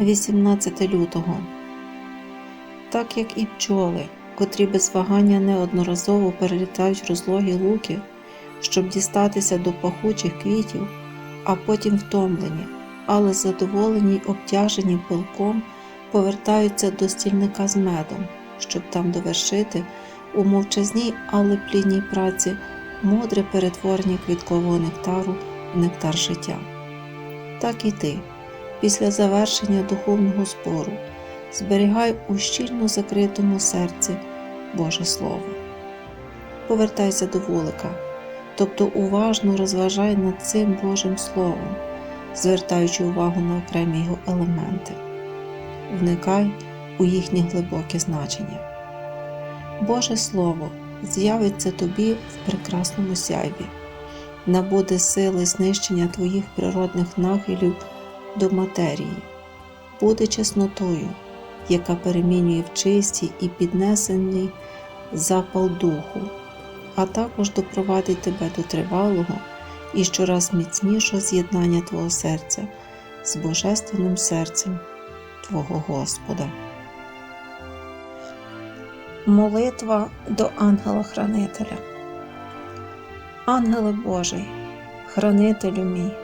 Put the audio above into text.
18 лютого. Так як і пчоли, котрі без вагання неодноразово перелітають розлогі луки, щоб дістатися до пахучих квітів, а потім втомлені, але задоволені й обтяжені пилком, повертаються до стільника з медом, щоб там довершити у мовчазній, але плідній праці мудре перетворення квіткового нектару в нектар життя. Так і ти, після завершення духовного збору, зберігай у щільно закритому серці Боже Слово. Повертайся до вулика, тобто уважно розважай над цим Божим Словом, звертаючи увагу на окремі його елементи, вникай у їхнє глибоке значення. Боже Слово з'явиться тобі в прекрасному сяйві, набуде сили знищення твоїх природних нахилів до матерії, буде чеснотою, яка перемінює в чистій і піднесений запал духу, а також допровадить тебе до тривалого і щораз міцнішого з'єднання твого серця з божественним серцем Твого Господа. Молитва до ангела-хранителя. Ангеле Божий, хранителю мій,